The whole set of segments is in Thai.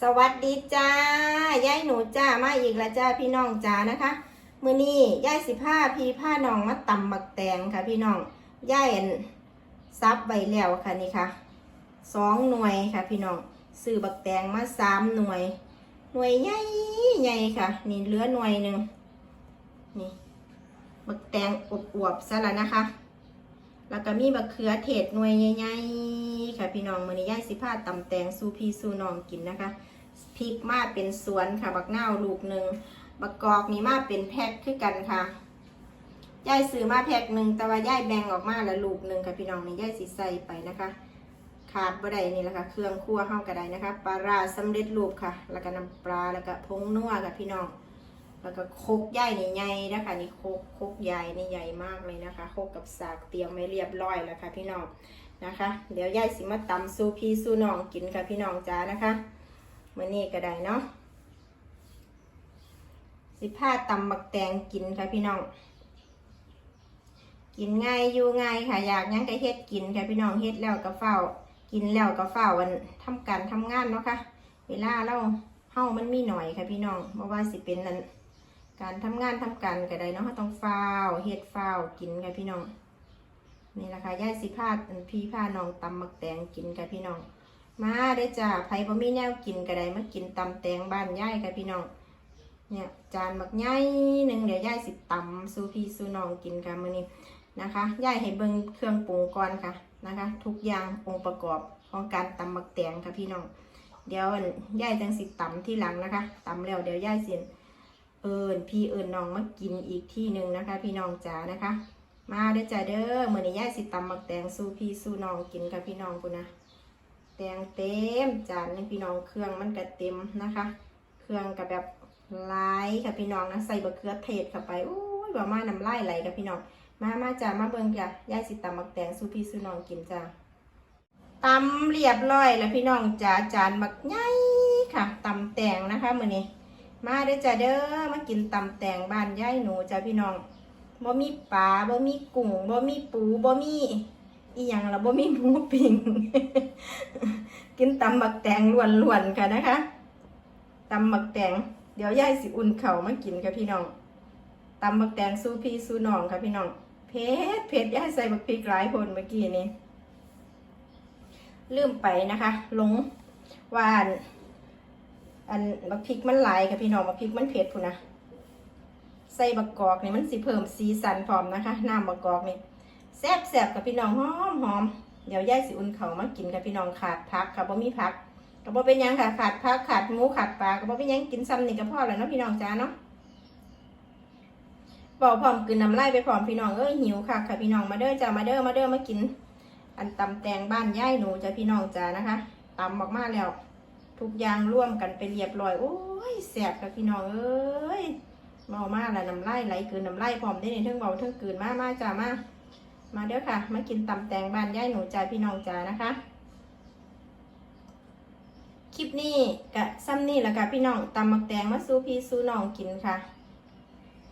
สวัสดีจ้ายายหนูจ้ามาอีกแล้วจ้าพี่น้องจ้านะคะมือนี้ยายสิผ้าพี่ผ้าน้องมาตำบักแตงค่ะ พี่น้องยายอันซับใบแล้วค่ะนี่ค่ะสองหน่วยค่ะ พี่น้องซื้อบักแตงมาสามหน่วย หน่วยใหญ่ใหญ่ค่ะ นี่เหลือหน่วยหนึ่งนี่บักแตงอวบๆซะแล้วนะคะ แล้วก็มีบักเขือเทศหน่วยใหญ่ๆค่ะพี่น้องมื้อนี้ยายสิพาตำแตงสู่พี่สู่น้องกินนะคะ พริกมาเป็นสวนค่ะ บักนาวลูกหนึ่งบักกอกนี่มาเป็นแพ็คคือกันค่ะยายซื้อมาแพ็คหนึ่งแต่ว่ายายแบ่งออกมาล้วลูกหนึ่งค่ะพี่น้องนี่ยายสิใส่ไปนะคะ ขาดบ่ได้นี่แหละค่ะ เครื่องครัวเฮาก็ไดนะคะปลาราสำเร็จรูปค่ะ แล้วก็น้ำปลาแล้วก็ผงนัวค่ะพี่น้อง แล้วก็โคกใหญ่นี่ใหญ่นะคะนี่โคกโคกใหญ่นี่ใหญ่มากเลยนะคะโคกกับสากเตรียมไว้เรียบร้อยแล้วค่ะ พี่น้องนะคะ เดี๋ยวยายสิมาตำซูพี่ซูน้องกินค่ะพี่น้องจ้านะคะ มื่อนี้ก็ได้เนาะสิผ้าตำบักแตงกินค่ะพี่น้อง กินง่ายอยู่ง่ายค่ะ อยากยังก็เฮ็ดกินค่ะพี่น้องเฮ็ดแล้วก็เฝ้า กินแล้วก็เฝ้าวันทำการทำงานเนาะค่ะ เวลาเราเฮ้ามันมีหน่อยค่ะพี่น้องเพราะว่าสิเป็นนั้นการทำงานทำการก็ได้เนาะเราต้องฟ้าเฮ็ดฟ้ากินค่ะพี่น้องนี่แหละค่ะย่ายสิพาพี่พาน้องตำมักแตงกินค่ะพี่น้อง มาได้จ้าไผบ่มีแนวกินก็ได้มากินตำแตงบ้านย่ายค่ะพี่น้อง เนี่ยจานบักใหญ่หนึ่งเดี๋ยวย่ายสิตำสู่พี่สู่น้องกินค่ะมื้อนี้นะคะย่ายให้เบิ่งเครื่องปรุงก่อนค่ะนะคะ ทุกอย่างองค์ประกอบของการตำมักแตงค่ะพี่น้อง เดี๋ยวย่ายจังสิตำที่หลังนะคะตำแล้วเดี๋ยวย่ายสิเอิญพี่เอิญน้องมากินอีกที่หนึ่งนะคะ พี่น้องจ๋านะคะ มาเด้อจ้าเด้อมื่อนี้ย่ายสิตำมักแตงสู้พี่สู้น้องกินกับพี่น้องคุณนะ แตงเต็มจานนี่พี่น้องเครื่องมันก็เต็มนะคะ เครื่องกับแบบหลายค่ะพี่น้องนะใส่บะเขือเทศเข้าไปโอ้ยว่ามาน้ำลายไหลกับพี่น้อง มามาจ้ามาเบิ่งจ้ะยายสิตำมักแตงสู้พี่สู้น้องกินจ้าตำเรียบร้อยแล้วพี่น้องจ๋าจานมักใหญ่ค่ะตำแตงนะคะมื่อนี้มาเด้อจ้าเด้อมากินตำแตงบ้านยายหนูจ้าพี่น้องบ่มีปลาบ่มีกุ้งบ่มีปูบ่มีอีหยังละบ่มีหมูปิ้ง กินตำบักแตงล้วนๆค่ะนะคะตำบักแตงเดี๋ยวยายสิอุ่นเข่ามากินค่ะพี่น้องตำบักแตงสู้พี่สู้น้องค่ะพี่น้องเผ็ดเผ็ดยายใส่บักพริกหลายคนเมื่อกี้นี้ลืมไปนะคะหลงวานอันบักพริกมันหลายค่ะพี่น้องบักพริกมันเผ็ดพูนะใส่บักกอกนี่มันสิเพิ่มสีสันพร้อมนะคะน้ำบักกอกนี่แซ่บแซ่บกับพี่น้องหอมหอม เดี๋ยวย่ายสิอุ่นเขามากินกับพี่น้องขาดพักค่ะบ่มีพักก็บ่เป็นยังค่ะขาดพักขาดหมูขาดปลาก็บ่เป็นยังกินซ้ำนี่ก็พอแล้วเนาะพี่น้องจ้าเนาะบอกพร้อมกินน้ำลายไปพร้อมพี่น้องเอ้ยหิวค่ะค่ะพี่น้องมาเด้อจ้ามาเด้อมาเด้อมากิน อันตำแตงบ้านย่ายหนูจ้าพี่น้องจ้านะคะตำออกมาแล้วทุกอย่างร่วมกันไปเรียบร้อยโอ้ยแสบค่ะพี่น้องเอ้ยเมามากแล้วน้ำลายไหลคืนน้ำลายพร้อมได้ในเทิงเบาเทิงกืนมามาจ้ามา มาเด้อค่ะ มากินตำแตงบ้านย่ายหนูจ้าพี่น้องจ้านะคะ คลิปนี้กะซ้ำนี่แหละค่ะพี่น้องตำมักแตงมาสู้พี่สู้น้องกินค่ะ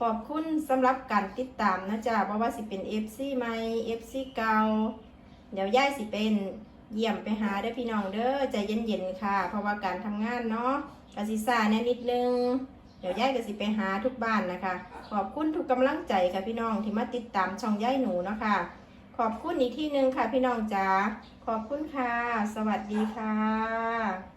ขอบคุณสำหรับการติดตามนะจ๊ะเพราะว่าสิเป็น FC ใหม่ FC เก่าเดี๋ยวย่ายสิเป็นเยี่ยมไปหาได้พี่น้องเด้อใจเย็นๆค่ะ เพราะว่าการทำงานเนาะกสิซ่าแน่นิดนึง เดี๋ยวย่ายก็สิไปหาทุกบ้านนะคะ ขอบคุณทุกกำลังใจค่ะพี่น้องที่มาติดตามช่องย่ายหนูนะคะ ขอบคุณอีกที่หนึ่งค่ะพี่น้องจ๋าขอบคุณค่ะ สวัสดีค่ะ